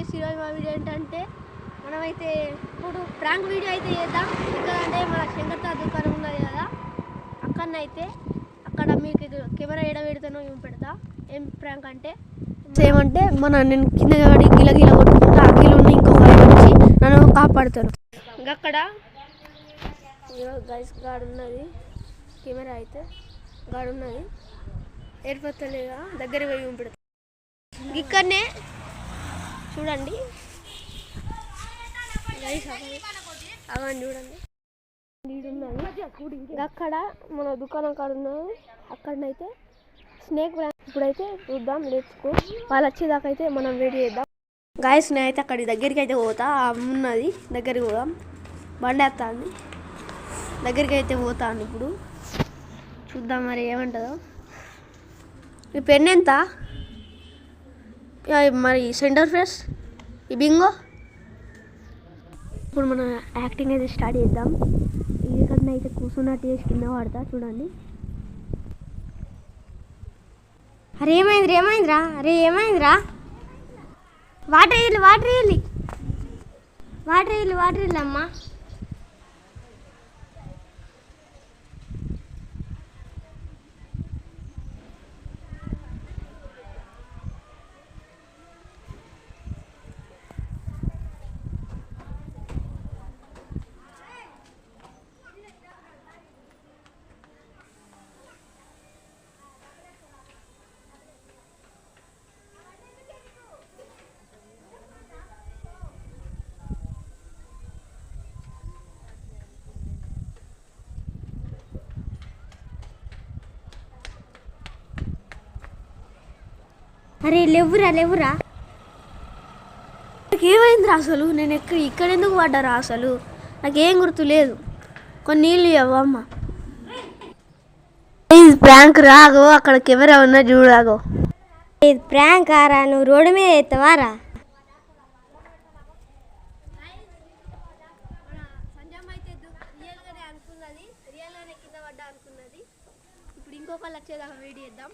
Guys ఈరోజు మా video ఏంటంటే మనమైతే ఇప్పుడు ప్రాంక్ వీడియో అయితే చేద్దాం. ఎందుకంటే మన శంకర్త దుకాణం ఉన్నది కదా అక్కడనైతే అక్కడ మీకు కెమెరా ఏడ పెడతానో ఏం పెడతా. ఏం ప్రాంక్ అంటే ఏమంటే మన నేను కింద పడి గిల గిల కొట్టుకుంటా ఆ గిల ఉన్న ఇంకొక వచ్చి నన్ను కాపాడుతాను అక్కడ గైస్ గాడు ఉన్నది. కెమెరా అయితే గాడు ఉన్నది. ఏర్పడతలేదా? దగ్గర పోయి పెడతా ఇక్కడనే చూడండి. గైస్ అవన్నీ చూడండి. అక్కడ మన దుకాణం కాడ ఉన్నది అక్కడనైతే స్నేక్ బ్రాండ్. ఇప్పుడైతే చూద్దాం నేర్చుకో వాళ్ళు వచ్చేదాకా అయితే మనం వెయిట్ చేద్దాం. గాయస్ నేనైతే అక్కడి దగ్గరికి అయితే పోతా ఉన్నది దగ్గరికి పోదాం. బండి వేస్తాను దగ్గరికి అయితే పోతాను ఇప్పుడు. చూద్దాం మరి ఏమంటుందో. ఈ పెన్ ఎంత? మరి సెంటర్ ఫ్రెష్ ఈ బింగో ఇప్పుడు మనం యాక్టింగ్ అయితే స్టార్ట్ చేద్దాం. ఇక్కడ అయితే కూర్చున్నట్టు చేసి కింద పడతా చూడండి. అరే ఏమైందిరా ఏమైందిరా? అరే ఏమైందిరా? వాటర్ వేయాలి వాటర్ వెళ్ళి వాటర్ వేయాలి వాటర్ వెళ్ళి అమ్మా. అరే లేవురా లేవురా. నాకు ఏమైందిరా అసలు? నేను ఎక్కడ ఇక్కడ ఎందుకు పడ్డారా అసలు? నాకేం గుర్తు లేదు. కొన్ని నీళ్ళు ఇవ్వమ్మ ప్రాంక్ రాగో అక్కడ కెమెరా ఉన్నా చూడాగో. ఇది ప్రాంక్ ఆరా నువ్వు రోడ్డు మీద ఎత్తవారా ఇప్పుడు ఇంకొకళ్ళు వచ్చేదాకా చేద్దాం.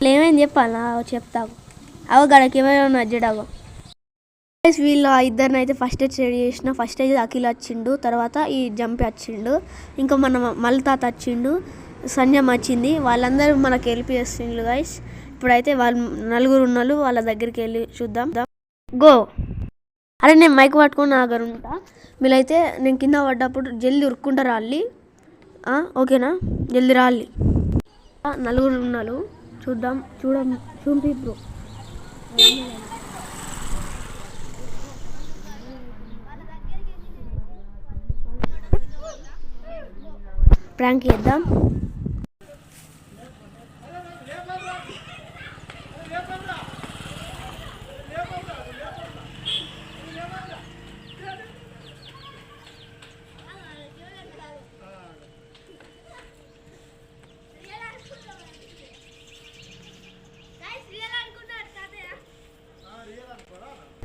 ఏమైంది చెప్పాలా? చెప్తావు. అవ గడకి ఏమైనా అజ్జడావు వీళ్ళు ఆ ఇద్దరిని అయితే ఫస్ట్ అయితే చేసిన. ఫస్ట్ అయితే అఖిల్ వచ్చిండు తర్వాత ఈ జంపి వచ్చిండు ఇంకా మన మళ్ళీ తాత వచ్చిండు సంజయ్ వచ్చింది. వాళ్ళందరూ మనకి హెల్ప్ చేస్తుండ్రు గైస్ ఇప్పుడైతే వాళ్ళు నలుగురు ఉన్నారు వాళ్ళ దగ్గరికి వెళ్ళి చూద్దాం. గో అరే నేను మైక్ పట్టుకొని నా దగ్గర ఉంటా. మీరైతే నేను కింద పడ్డప్పుడు జల్దీ ఉరుక్కుంటా రాలి. ఓకేనా? జల్దీ రాలి. నలుగురు ఉన్నారు చూద్దాం చూడం చూపి బ్రో ప్రాంక్ చేద్దాం.